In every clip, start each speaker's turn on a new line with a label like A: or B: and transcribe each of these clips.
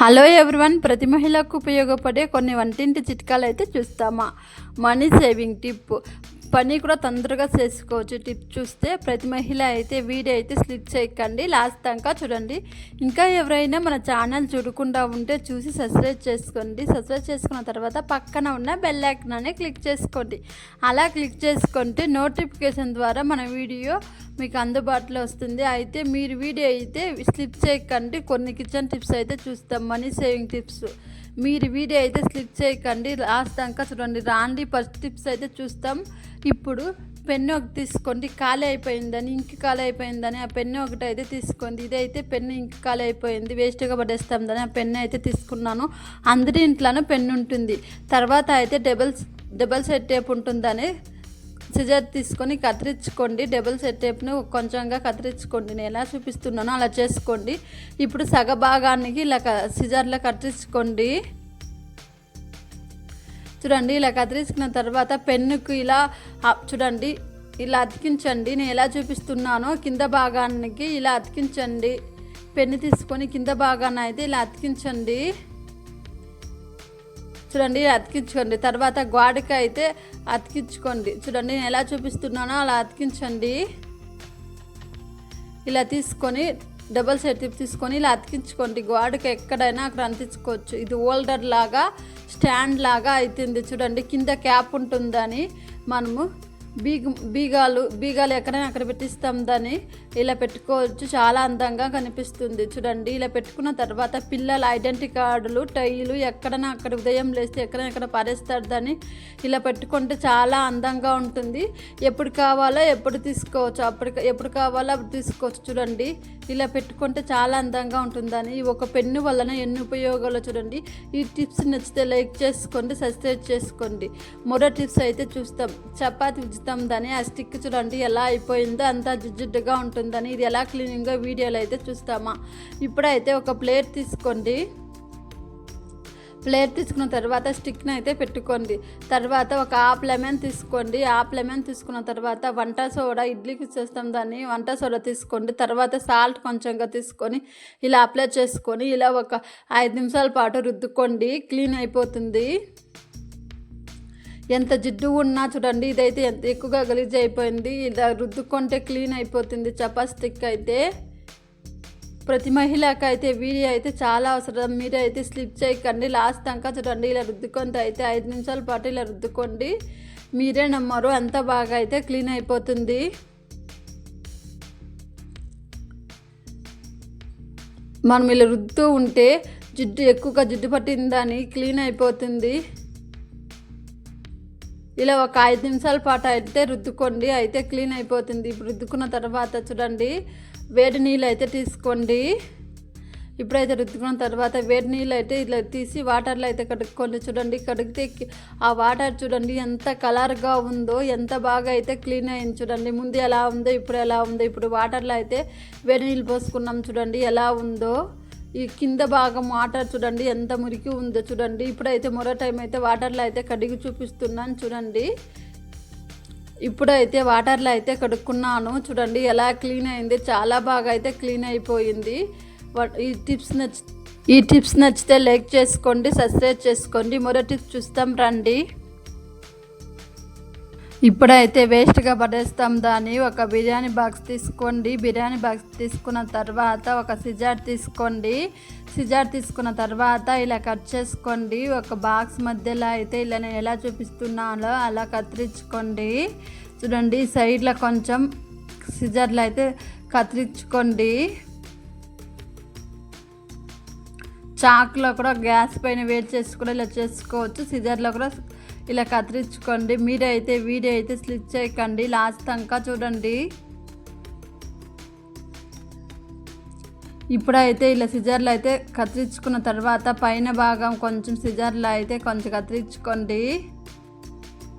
A: Hello everyone ప్రతి మహిళకు ఉపయోగపడే కొన్ని వంటింటి చిట్కాలు అయితే చూస్తామా? Money saving tip. పని కూడా తొందరగా చేసుకోవచ్చు. టిప్ చూస్తే ప్రతి మహిళ అయితే వీడియో అయితే స్లిప్ చేయకండి. లాస్ట్ దాకా చూడండి. ఇంకా ఎవరైనా మన ఛానల్ చూడకుండా ఉంటే చూసి సబ్స్క్రైబ్ చేసుకోండి. సబ్స్క్రైబ్ చేసుకున్న తర్వాత పక్కన ఉన్న బెల్ ఐకాన్ని క్లిక్ చేసుకోండి. అలా క్లిక్ చేసుకుంటే నోటిఫికేషన్ ద్వారా మన వీడియో మీకు అందుబాటులో వస్తుంది. అయితే మీరు వీడియో అయితే స్లిప్ చేయకండి. కొన్ని కిచెన్ టిప్స్ అయితే చూస్తాం. Money saving tips. మీరు వీడియో అయితే స్లిప్ చేయకండి. లాస్ట్ దాకా చూడండి. రాండి ఫస్ట్ టిప్స్ అయితే చూస్తాం. ఇప్పుడు పెన్ను ఒకటి తీసుకోండి. ఖాళీ అయిపోయిందని ఇంక ఖాళీ అయిపోయిందని ఆ పెన్ను ఒకటి అయితే తీసుకోండి. ఇదైతే పెన్ను ఇంక ఖాళీ అయిపోయింది. వేస్ట్గా పడేస్తాం దాని ఆ పెన్ను అయితే తీసుకున్నాను. అందరి ఇంట్లోనూ పెన్ను ఉంటుంది. తర్వాత అయితే డబల్ డబల్ సెట్ టేప్ ఉంటుందని సిజర్ తీసుకొని కత్తిరించుకోండి. డబుల్ సెట్ టేప్ని కొంచెంగా కత్తిరించుకోండి. నేను ఎలా చూపిస్తున్నానో అలా చేసుకోండి. ఇప్పుడు సగ భాగానికి ఇలా క- సిజర్లో కత్తిరించుకోండి. చూడండి ఇలా కత్తిరించుకున్న తర్వాత పెన్నుకు ఇలా చూడండి ఇలా అతికించండి. నేను ఎలా చూపిస్తున్నానో కింద భాగానికి ఇలా అతికించండి. పెన్ను తీసుకొని కింద భాగాన్ని అయితే ఇలా అతికించండి. చూడండి అతికించుకోండి. తర్వాత గోడకి అయితే అతికించుకోండి. చూడండి నేను ఎలా చూపిస్తున్నానో అలా అతికించండి. ఇలా తీసుకొని డబల్ సెట్ తీసుకొని ఇలా అతికించుకోండి. గోడకి ఎక్కడైనా అక్కడ అంటించుకోవచ్చు. ఇది హోల్డర్ లాగా స్టాండ్ లాగా అవుతుంది చూడండి కింద క్యాప్ ఉంటుందని మనము బీగ బీగాలు బీగాలు ఎక్కడైనా అక్కడ పెట్టిస్తాం దాన్ని. ఇలా పెట్టుకోవచ్చు. చాలా అందంగా కనిపిస్తుంది. చూడండి ఇలా పెట్టుకున్న తర్వాత పిల్లల ఐడెంటిటీ కార్డులు టైలు ఎక్కడైనా అక్కడ ఉదయం లేస్తే ఎక్కడైనా ఎక్కడ పారేస్తారు దాన్ని. ఇలా పెట్టుకుంటే చాలా అందంగా ఉంటుంది. ఎప్పుడు కావాలో ఎప్పుడు తీసుకోవచ్చు. అప్పుడు ఎప్పుడు కావాలో అప్పుడు తీసుకోవచ్చు. చూడండి ఇలా పెట్టుకుంటే చాలా అందంగా ఉంటుందని ఈ ఒక పెన్ను వలన ఎన్ని ఉపయోగాలు చూడండి. ఈ టిప్స్ నచ్చితే లైక్ చేసుకోండి సబ్స్క్రైబ్ చేసుకోండి. మరో టిప్స్ అయితే చూస్తాం. చపాతి ఉచితం ఆ స్టిక్ చూడండి ఎలా అయిపోయిందో అంతా జిడ్జిడ్డుగా ఉంటుందని ఇది ఎలా క్లీనింగ్గా వీడియోలో అయితే చూస్తామా. ఇప్పుడైతే ఒక ప్లేట్ తీసుకోండి. ప్లేట్ తీసుకున్న తర్వాత స్టిక్ని అయితే పెట్టుకోండి. తర్వాత ఒక హాఫ్ లెమన్ తీసుకోండి. హాఫ్ లెమన్ తీసుకున్న తర్వాత వంట సోడా ఇడ్లీకి చేస్తాం దాన్ని. వంట సోడా తీసుకోండి. తర్వాత సాల్ట్ కొంచెంగా తీసుకొని ఇలా అప్లై చేసుకొని ఇలా ఒక ఐదు నిమిషాల పాటు రుద్దుకోండి. క్లీన్ అయిపోతుంది. ఎంత జిడ్డు ఉన్నా చూడండి ఇదైతే ఎంత ఎక్కువగా గలీజ్ అయిపోయింది. ఇలా రుద్దుకుంటే క్లీన్ అయిపోతుంది చపాస్టిక్ అయితే. ప్రతి మహిళకు అయితే వీడియో అయితే చాలా అవసరం. మీరు అయితే స్లిప్ చేయకండి. లాస్ట్ దాకా చూడండి ఇలా రుద్దుకుంటే అయితే ఐదు నిమిషాల పాటు ఇలా రుద్దుకోండి. మీరే నమ్మరు అంత బాగా అయితే క్లీన్ అయిపోతుంది. మనం ఇలా రుద్దుతూ ఉంటే జిడ్డు ఎక్కువగా జిడ్డు పట్టిందని క్లీన్ అయిపోతుంది. ఇలా ఒక ఐదు నిమిషాల పాటు అయితే రుద్దుకోండి. అయితే క్లీన్ అయిపోతుంది. ఇప్పుడు రుద్దుకున్న తర్వాత చూడండి వేడి నీళ్ళు అయితే తీసుకోండి. ఇప్పుడైతే రుద్దుకున్న తర్వాత వేడి నీళ్ళు అయితే ఇలా తీసి వాటర్లో అయితే కడుక్కోండి. చూడండి కడిగితే ఆ వాటర్ చూడండి ఎంత కలర్గా ఉందో ఎంత బాగా అయితే క్లీన్ అయింది చూడండి. ముందు ఎలా ఉందో ఇప్పుడు ఎలా ఉందో. ఇప్పుడు వాటర్లో అయితే వేడి నీళ్ళు పోసుకున్నాం చూడండి ఎలా ఉందో. ఈ కింద భాగం వాటర్ చూడండి ఎంత మురికి ఉందో చూడండి. ఇప్పుడైతే మరో టైం అయితే వాటర్లో అయితే కడిగి చూపిస్తున్నాను చూడండి. ఇప్పుడైతే వాటర్లో అయితే కడుక్కున్నాను చూడండి ఎలా క్లీన్ అయింది చాలా బాగా అయితే క్లీన్ అయిపోయింది. ఈ టిప్స్ నచ్చ ఈ టిప్స్ నచ్చితే లైక్ చేసుకోండి సబ్స్క్రైబ్ చేసుకోండి. మరో టిప్స్ చూస్తాం రండి. ఇప్పుడైతే వేస్ట్గా పడేస్తాం దాన్ని. ఒక బిర్యానీ బాక్స్ తీసుకోండి. బిర్యానీ బాక్స్ తీసుకున్న తర్వాత ఒక సిజార్ తీసుకోండి. సిజార్ తీసుకున్న తర్వాత ఇలా కట్ చేసుకోండి. ఒక బాక్స్ మధ్యలో అయితే ఇలా నేను ఎలా చూపిస్తున్నానో అలా కత్తిరించుకోండి. చూడండి సైడ్లో కొంచెం సిజర్లో అయితే కత్తిరించుకోండి. చాక్లో కూడా గ్యాస్ పైన వేడి చేసి కూడా ఇలా చేసుకోవచ్చు. సిజర్లో కూడా ఇలా కత్తిరించుకోండి. మీరైతే వీడియో అయితే స్లిప్ చేయకండి. లాస్ట్ దాకా చూడండి. ఇప్పుడైతే ఇలా సిజర్లు అయితే కత్తిరించుకున్న తర్వాత పైన భాగం కొంచెం సిజర్లో అయితే కొంచెం కత్తిరించుకోండి.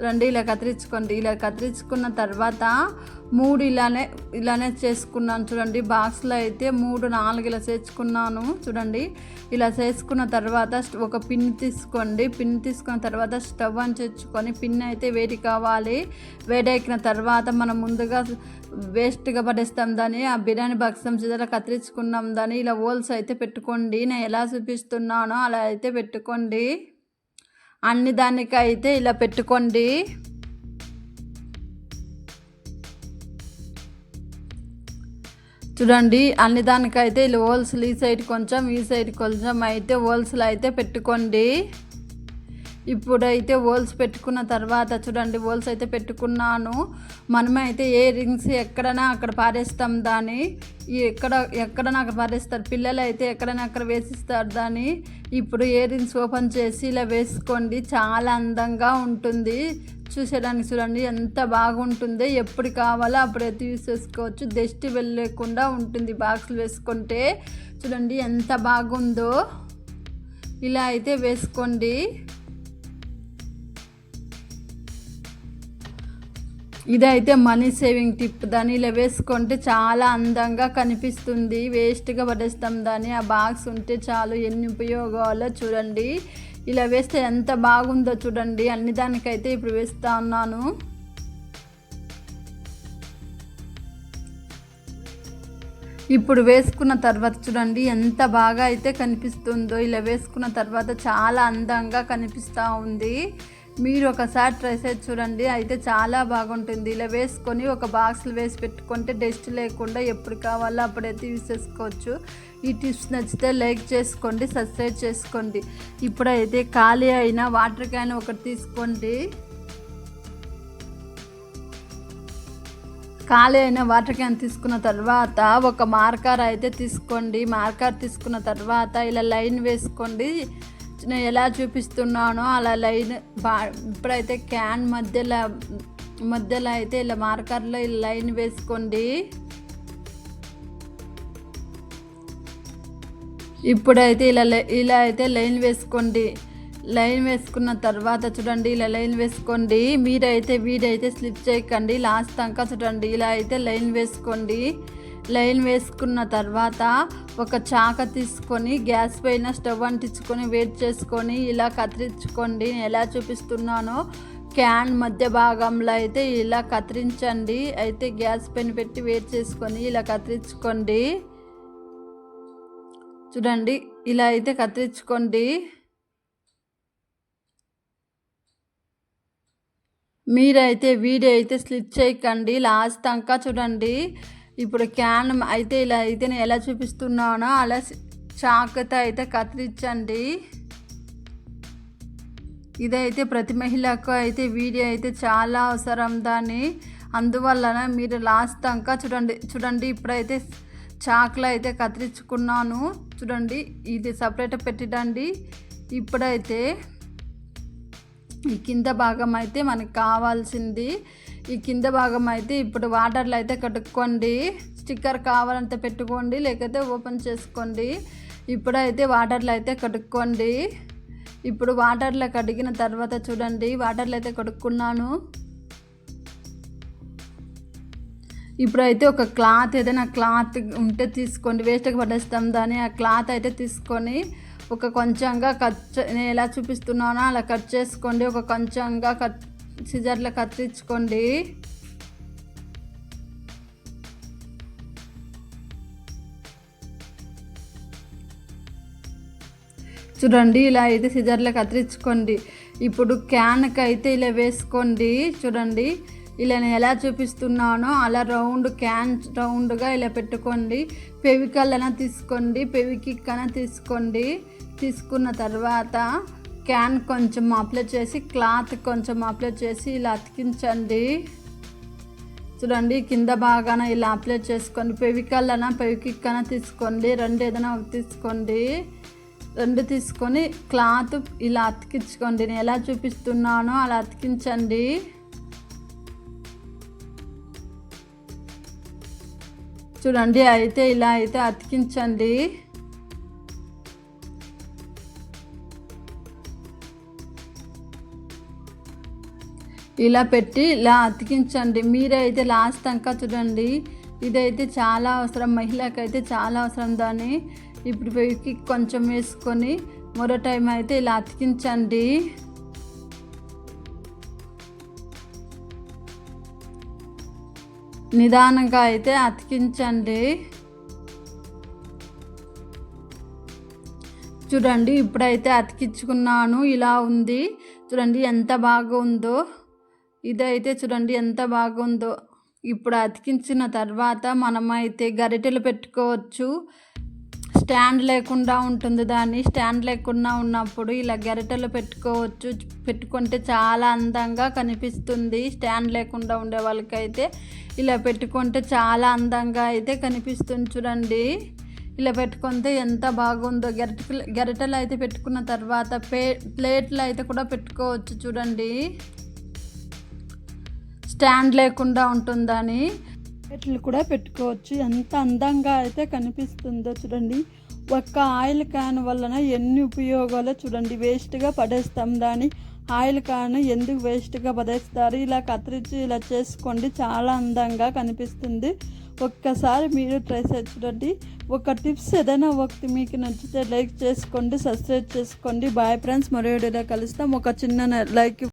A: రండి ఇలా కత్తిరించుకోండి. ఇలా కత్తిరించుకున్న తర్వాత మూడు ఇలానే ఇలానే చేసుకున్నాను. చూడండి బాక్స్లో అయితే మూడు నాలుగు ఇలా చేసుకున్నాను చూడండి ఇలా చేసుకున్న తర్వాత ఒక పిన్ తీసుకోండి. పిన్ తీసుకున్న తర్వాత స్టవ్ అని తెచ్చుకొని పిన్ అయితే వేడి కావాలి. వేడెక్కిన తర్వాత మనం ముందుగా వేస్ట్గా పడేస్తాం దాన్ని. ఆ బిర్యానీ బాక్స్ ఇలా కత్తిరించుకున్నాం దాన్ని. ఇలా హోల్స్ అయితే పెట్టుకోండి. నేను ఎలా చూపిస్తున్నానో అలా అయితే పెట్టుకోండి. అన్ని దానికైతే ఇలా పెట్టుకోండి. చూడండి అన్ని దానికైతే ఇలా హోల్స్లు ఈ సైడ్ కొంచెం ఈ సైడ్ కొంచెం అయితే హోల్స్లు అయితే పెట్టుకోండి. ఇప్పుడైతే హోల్స్ పెట్టుకున్న తర్వాత చూడండి హోల్స్ అయితే పెట్టుకున్నాను. మనమైతే ఏ రింగ్స్ ఎక్కడైనా అక్కడ పారేస్తాం దాన్ని. ఎక్కడ ఎక్కడైనా అక్కడ పారేస్తారు. పిల్లలు అయితే ఎక్కడైనా అక్కడ వేసిస్తారు దాన్ని. ఇప్పుడు ఏ రింగ్స్ ఓపెన్ చేసి ఇలా వేసుకోండి. చాలా అందంగా ఉంటుంది. చూసేదానికి చూడండి ఎంత బాగుంటుందో. ఎప్పుడు కావాలో అప్పుడైతే యూస్ చేసుకోవచ్చు. దష్టి వెళ్ళకుండా ఉంటుంది బాక్సులు వేసుకుంటే. చూడండి ఎంత బాగుందో. ఇలా అయితే వేసుకోండి. ఇదైతే మనీ సేవింగ్ టిప్ దాన్ని ఇలా వేసుకుంటే చాలా అందంగా కనిపిస్తుంది. వేస్ట్గా పడేస్తాం దాన్ని. ఆ బాక్స్ ఉంటే చాలు ఎన్ని ఉపయోగాలో చూడండి. ఇలా వేస్తే ఎంత బాగుందో చూడండి. అన్ని దానికైతే ఇప్పుడు వేస్తా ఉన్నాను. ఇప్పుడు వేసుకున్న తర్వాత చూడండి ఎంత బాగా అయితే కనిపిస్తుందో. ఇలా వేసుకున్న తర్వాత చాలా అందంగా కనిపిస్తూ ఉంది. మీరు ఒకసారి ట్రై చేసి చూడండి. అయితే చాలా బాగుంటుంది. ఇలా వేసుకొని ఒక బాక్స్లో వేసి పెట్టుకుంటే డస్ట్ లేకుండా ఎప్పుడు కావాలో అప్పుడైతే యూస్ చేసుకోవచ్చు ఈ టిప్స్ నచ్చితే లైక్ చేసుకోండి సబ్స్క్రైబ్ చేసుకోండి. ఇప్పుడైతే ఖాళీ అయిన వాటర్ క్యాన్ ఒకటి తీసుకోండి. ఖాళీ అయిన వాటర్ క్యాన్ తీసుకున్న తర్వాత ఒక మార్కర్ అయితే తీసుకోండి. మార్కర్ తీసుకున్న తర్వాత ఇలా లైన్ వేసుకోండి. ఎలా చూపిస్తున్నానో అలా లైన్ బా ఇప్పుడైతే క్యాన్ మధ్యలో మధ్యలో అయితే ఇలా మార్కర్లో ఇలా లైన్ వేసుకోండి. ఇప్పుడైతే ఇలా ఇలా అయితే లైన్ వేసుకోండి. లైన్ వేసుకున్న తర్వాత చూడండి ఇలా లైన్ వేసుకోండి. మీరైతే వీడైతే స్లిప్ చేయకండి. లాస్ట్ దాకా చూడండి ఇలా అయితే లైన్ వేసుకోండి. లైన్ వేసుకున్న తర్వాత ఒక చాక తీసుకొని గ్యాస్ పైన స్టవ్ అంటించుకొని వేడి చేసుకొని ఇలా కత్తిరించుకోండి. ఎలా చూపిస్తున్నానో క్యాన్ మధ్య భాగంలో అయితే ఇలా కత్తిరించండి. అయితే గ్యాస్ పైన పెట్టి వేడి చేసుకొని ఇలా కత్తిరించుకోండి. చూడండి ఇలా అయితే కత్తిరించుకోండి. మీరైతే వీడియో అయితే స్లిప్ చేయకండి. లాస్ట్ దాకా చూడండి. ఇప్పుడు క్యాన్ అయితే ఇలా అయితే నేను ఎలా చూపిస్తున్నానో అలా చాకుతో అయితే కత్తిరించండి. ఇదైతే ప్రతి మహిళకు అయితే వీడియో అయితే చాలా అవసరం దాన్ని. అందువలన మీరు లాస్ట్ దాకా చూడండి చూడండి ఇప్పుడైతే చాకులు అయితే కత్తిరించుకున్నాను. చూడండి ఇది సపరేట్ పెట్టడండి ఇప్పుడైతే ఈ కింద భాగం అయితే మనకు కావాల్సింది. ఈ కింద భాగం అయితే ఇప్పుడు వాటర్లో అయితే కడుక్కోండి స్టిక్కర్ కావాలంటే పెట్టుకోండి లేకపోతే ఓపెన్ చేసుకోండి. ఇప్పుడైతే వాటర్లో అయితే కడుక్కోండి ఇప్పుడు వాటర్లో కడిగిన తర్వాత చూడండి వాటర్లో అయితే కడుక్కున్నాను. ఇప్పుడైతే ఒక క్లాత్ ఏదైనా క్లాత్ ఉంటే తీసుకోండి వేస్ట్గా పడేస్తాం దాన్ని. ఆ క్లాత్ అయితే తీసుకొని ఒక కొంచెంగా కట్ నేను ఎలా చూపిస్తున్నానో అలా కట్ చేసుకోండి. ఒక కొంచెంగా కట్ సిజర్లో కత్తిరించుకోండి. చూడండి ఇలా అయితే సిజర్లో కత్తిరించుకోండి. ఇప్పుడు క్యాన్కి అయితే ఇలా వేసుకోండి. చూడండి ఇలా నేను ఎలా చూపిస్తున్నానో అలా రౌండ్ క్యాన్ రౌండ్గా ఇలా పెట్టుకోండి. పెవికల్ అయినా తీసుకోండి పెవికిక్ అయినా తీసుకోండి. తీసుకున్న తర్వాత క్యాన్ కొంచెం అప్లై చేసి క్లాత్ కొంచెం అప్లై చేసి ఇలా అతికించండి. చూడండి కింద బాగాన ఇలా అప్లై చేసుకోండి. పెవికల్ అయినా పెవికిక్ అయినా తీసుకోండి. రెండు ఏదైనా ఒకటి తీసుకోండి. రెండు తీసుకొని క్లాత్ ఇలా అతికించుకోండి. నేను ఎలా చూపిస్తున్నానో అలా అతికించండి. చూడండి అయితే ఇలా అయితే అతికించండి. ఇలా పెట్టి ఇలా అతికించండి. మీరే అయితే లాస్ట్ అంకా చూడండి. ఇదైతే చాలా అవసరం. మహిళకైతే అయితే చాలా అవసరం దాన్ని. ఇప్పుడు వెయ్యికి కొంచెం వేసుకొని మరో టైం అయితే ఇలా అతికించండి. నిదానంగా అయితే అతికించండి. చూడండి ఇప్పుడైతే అతికించుకున్నాను. ఇలా ఉంది. చూడండి ఎంత బాగా ఉందో ఇదైతే చూడండి ఎంత బాగుందో. ఇప్పుడు అతికించిన తర్వాత మనమైతే గరిటెలు పెట్టుకోవచ్చు. స్టాండ్ లేకుండా ఉంటుంది దాన్ని. స్టాండ్ లేకుండా ఉన్నప్పుడు ఇలా గరిటెలు పెట్టుకోవచ్చు. పెట్టుకుంటే చాలా అందంగా కనిపిస్తుంది. స్టాండ్ లేకుండా ఉండే వాళ్ళకైతే ఇలా పెట్టుకుంటే చాలా అందంగా అయితే కనిపిస్తుంది చూడండి. ఇలా పెట్టుకుంటే ఎంత బాగుందో. గరిటెలు గరిటెలు అయితే పెట్టుకున్న తర్వాత ప్లేట్లు అయితే కూడా పెట్టుకోవచ్చు చూడండి. స్టాండ్ లేకుండా ఉంటుందని. పెట్లు కూడా పెట్టుకోవచ్చు. ఎంత అందంగా అయితే కనిపిస్తుందో చూడండి. ఒక్క ఆయిల్ క్యాన్ వలన ఎన్ని ఉపయోగాలు చూడండి. వేస్ట్గా పడేస్తాం దాన్ని. ఆయిల్ క్యాన్ ఎందుకు వేస్ట్గా పడేస్తారు? ఇలా కత్తిరించి ఇలా చేసుకోండి. చాలా అందంగా కనిపిస్తుంది. ఒక్కసారి మీరు ట్రై చేసి చూడండి. ఒక టిప్స్ ఏదైనా ఒకటి మీకు నచ్చితే లైక్ చేసుకోండి సబ్స్క్రైబ్ చేసుకోండి. బాయ్ ఫ్రెండ్స్ మరో వీడియోలో కలుస్తాం. ఒక చిన్న లైక్